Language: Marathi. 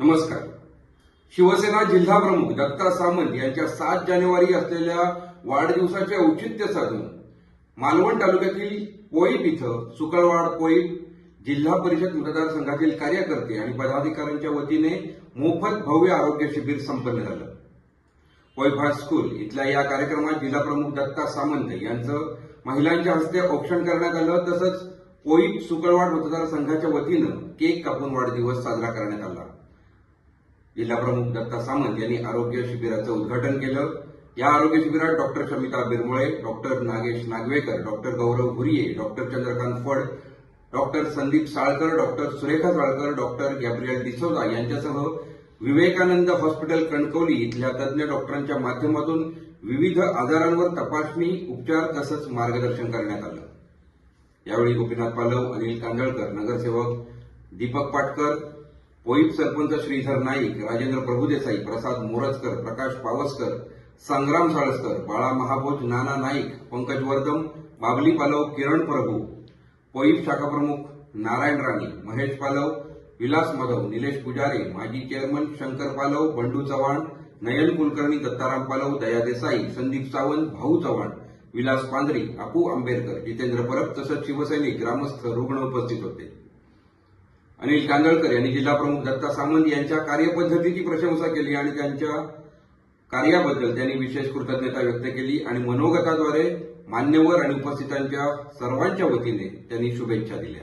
नमस्कार. शिवसेना जिल्हा प्रमुख दत्ता सामंत यांच्या सात जानेवारी असलेल्या वाढदिवसाचे औचित्य साधून मालवण तालुक्यातील कोईप इथं सुकळवाड कोईप जिल्हा परिषद मतदारसंघातील कार्यकर्ते आणि पदाधिकाऱ्यांच्या वतीने मोफत भव्य आरोग्य शिबिर संपन्न झालं. कोईप हायस्कूल इथल्या या कार्यक्रमात जिल्हा प्रमुख दत्ता सामंत यांचं महिलांच्या हस्ते औक्षण करण्यात आलं तसंच कोईप सुकळवाड मतदारसंघाच्या वतीनं केक कापून वाढदिवस साजरा करण्यात आला. जिल्हाप्रमुख दत्ता सामंत यांनी आरोग्य शिबिराचं उद्घाटन केलं. या आरोग्य शिबिरात doctor Shamita बिरमुळे doctor Nagesh Nagvekar doctor Gaurav Bhuriye doctor Chandrakant Phad doctor Sandeep Salkar doctor Surekha Salkar doctor Gabriel D'Souza यांच्यासह विवेकानंद हॉस्पिटल कणकवली इथल्या तज्ज्ञ डॉक्टरांच्या माध्यमातून विविध आजारांवर तपासणी उपचार तसंच मार्गदर्शन करण्यात आलं. यावेळी गोपीनाथ पालव अनिल कांदळकर नगरसेवक दीपक पाटकर पोईप सरपंच श्रीधर नाईक राजेंद्र प्रभुदेसाई प्रसाद मोरजकर प्रकाश पावसकर संग्राम साळसकर बाळा महाभोज नाना नाईक पंकज वर्धम बाबली पालव किरण प्रभू पोईप शाखा प्रमुख नारायण राणे महेश पालव विलास माधव निलेश पुजारे माजी चेअरमन शंकर पालव बंडू चव्हाण नयन कुलकर्णी दत्ताराम पालव दया देसाई संदीप सावंत भाऊ चव्हाण विलास पांढरी अपू आंबेडकर जितेंद्र परब तसंच शिवसैनिक ग्रामस्थ रुग्ण उपस्थित होते. अनिल कांदळकर यांनी जिल्हाप्रमुख दत्ता सामंत यांच्या कार्यपद्धतीची प्रशंसा केली आणि त्यांच्या कार्याबद्दल त्यांनी विशेष कृतज्ञता व्यक्त केली आणि मनोगताद्वारे मान्यवर आणि उपस्थितांच्या सर्वांच्या वतीने त्यांनी शुभेच्छा दिल्या.